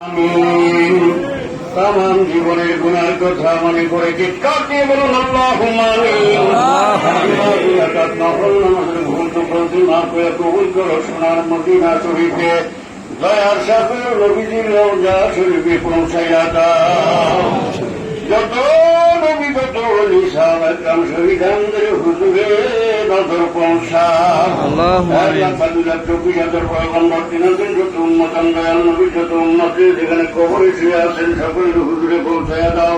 আমিন। তামাম জীবনের গুণার কথা মনে করে চিৎকার দিয়ে বলুন আল্লাহ কবুল করো সোনার যত নবী যত অলি হুজুরে নজর পৌঁছা যেখানে কবরে শুয়ে আছেন সকলের হুজুরে পৌঁছায়া দাও।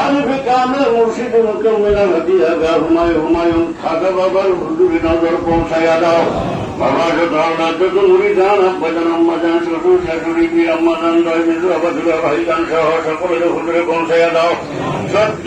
আজ কামে মুর্শিদ মুকম্মেলা হাতিয়া গা হুমায়ুন হুমায়ুন খাজা বাবার হুজুরে নজর পৌঁছায়া দাও। বাবা যত আল্লাহ যত মুড়ি দান আব্বাজান আম্মাজান শ্বশুর শাশুড়ি বীর আম্মাজান দয় মিজু আবাদুল্লাহ ভাইজান সহ সকলের হুজুরে পৌঁছায়া দাও। সত্য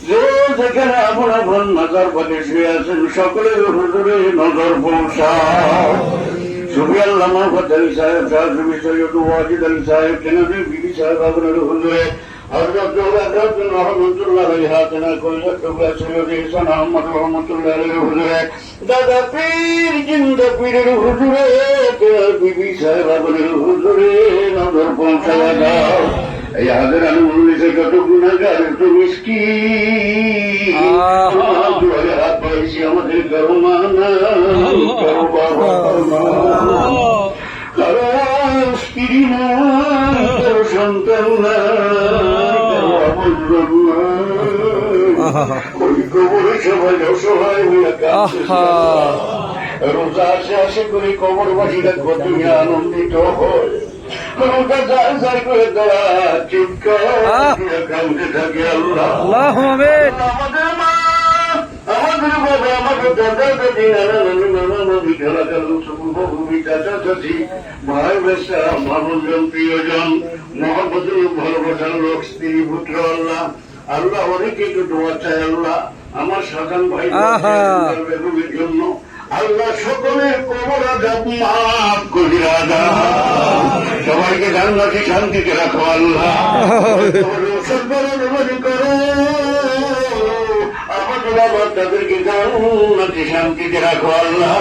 যে যেখানে আপন আপন নজর পথে শুয়ে আছেন সকলের হুজুরে নজর আলী সাহেব শাহ সুবি সৈয়দ ওয়াজিদ আলী সাহেব বিবি সাহেব আপনার হুজুরে দাদা বিবি সাহেব এই হাজার আলু উনিশে কত গুণাগার তো মিষ্টি করো স্ত্রী না করো সন্তান না করো আবদ্ধন না ওই কবরে সবাই অসহায় হইয়া কাঁদতেছে। রোজা আসে আসে করে কবরবাসীরা কত আনন্দিত হয় রোজা যায় মামুজন প্রিয়জন মহাবতুল ভালোবাসার লোক স্ত্রী পুত্র আল্লাহ আল্লাহ অনেকে একটু দোয়া চাই আল্লাহ আমার সাধারণ ভাই আহা। বেগমের জন্য আল্লাহ সকলের কবর আজাব মাফ করিয়া দাও সবাইকে জান্নাতি শান্তিতে রাখো আল্লাহ। করো। বাবা তাদেরকে জান্নাতি শান্তিতে রাখো আল্লাহ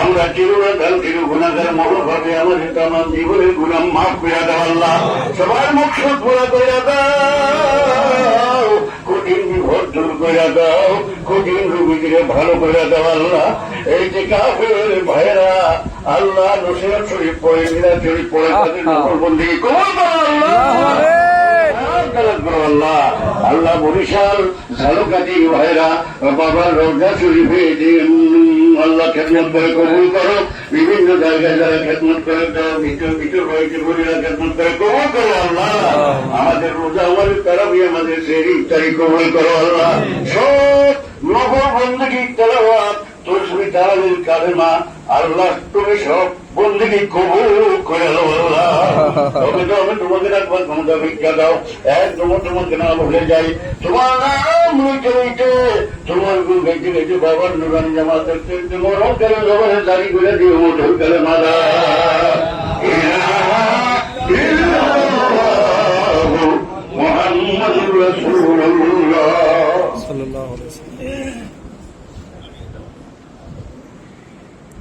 আমরা চিরকাল চির গুণাগার মনোভাবে আমাদের তাম জীবনের গুণাম মাফ করে দাও আল্লাহ সবার মুখ পুরা করে দাও কঠিন বিপদ দূর করে দাও কঠিন রুগীকে ভালো করে দাও আল্লাহ এই যে কাফের ভাইরা আল্লাহ নসিরত শরীফ পড়ে মিরাজ শরীফ পড়ে তাদের নকলবন্দি কবল করো আল্লাহ আল্লাহ আল্লাহ বরিশাল ঝালকাতি ভাইরা বাবার রোজা শরীফে আল্লাহ খেদমত করে কবুল করো। বিভিন্ন জায়গায় যারা খেদমত করে দাও ভিতর ভিতর হয়েছে বলিরা খেদমত করে কবুল করো আল্লাহ। আমাদের রোজা আমাদের তারাবি আমাদের সেই ইফতারি কবুল করো আল্লাহ। সব নগর বন্দী তেলাওয়াত তসবি তারাবির কালেমা আল্লাহ তুমি সব বন্দিকে কবুল করে আল্লাহ। তবে তো আমি তোমাকে রাখবার ক্ষমতা ভিক্ষা দাও। এক তোমার তোমাকে না ভুলে যাই। তোমার নাম লইতে লইতে তোমার গুণ গাইতে গাইতে বাবার নুরানি জামাতের তেলতে মরণ জবানে দাঁড়ি করে দিয়ে ও ঢুকালে মাদা। মোহাম্মদ রসুল্লাহ সাল্লাল্লাহু আলাইহি